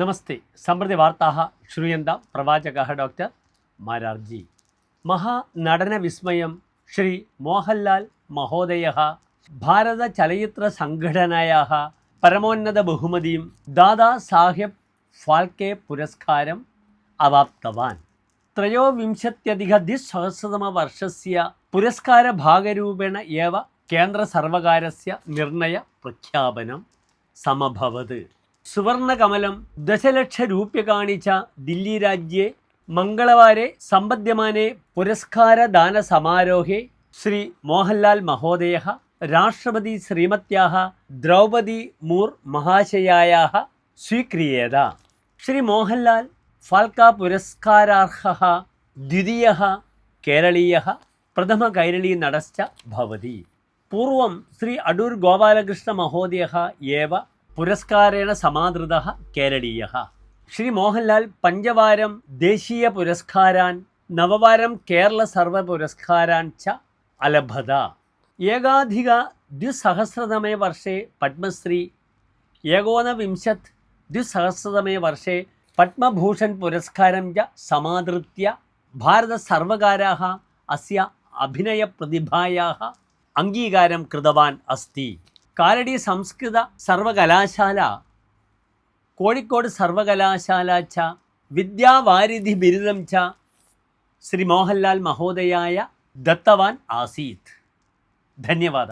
നമസ്തേ. സമൃദ്ധി വാർത്താ ശ്രൂയന്ത പ്രവാചക ഡോക്ടർ മാരാർജി. മഹാനടനവിസ്മയം ശ്രീ മോഹൻലാൽ മഹോദയ ഭാരത ചലച്ചിത്ര സംഘടനയാ പരമോന്നത ബഹുമതിയും ദാദാ സാഹേബ് ഫാൽക്കെ പുരസ്കാരം അവാപ്തവാൻ. ത്രയോവിംശത്യധികദ്വിസഹസ്രതമവർഷസ്യ പുരസ്കാരഭാഗരൂപേണ ഏവ കേന്ദ്രസർവകാരസ്യ നിർണയ പ്രഖ്യാപനം സമഭവത്. സുവർണകമലം ദശലക്ഷ രൂപ്യ കാണിച്ച ദില്ലി രാജ്യെ മംഗളവാരെ സമ്പദ്യമാനെ പുരസ്കാരദാന സമാരോഹെ ശ്രീ മോഹൻലാൽ മഹോദയ രാഷ്ട്രപതി ശ്രീമത്യാഹ ദ്രൗപദി മൂർ മഹാശയായ സ്വീക്രിയേത. ശ്രീ മോഹൻലാൽ ഫാൽക്ക പുരസ്കാരാർഹ ദ്വിതീയ കേരളീയ പ്രഥമ കൈരളി നടശ്ച ഭവതി. പൂർവം ശ്രീ അടൂർ ഗോപാലകൃഷ്ണ മഹോദയ ഏവ പുരസ്കാരേണ സമാദൃത കേരളീയ ശ്രീ മോഹൻലാൽ പഞ്ചവാരം ദേശീയ പുരസ്കാരാൻ നവവാരം കേരള സർവ പുരസ്കാരാൻ ച അലഭത. ഏകാധിക ദ്വിസഹസ്രതമേ വർഷേ പത്മശ്രീ ഏകോനവിംശത് ദ്വിസഹസ്രതമേ വർഷേ പത്മഭൂഷൺ പുരസ്കാരം ച സമാദൃത്യ ഭാരത സർവകാരാ അസ്യ അഭിനയ പ്രതിഭായാ അംഗീകാരം കൃതവാൻ അസ്തി. കാലടി സംസ്കൃത സർവകലാശാല കോഴിക്കോട് സർവകലാശാല ച വിദ്യാവാരിധി ബിരുദം ച ശ്രീ മോഹൻലാൽ മഹോദയായ ദത്തവാൻ ആസീത് ധന്യവാദ.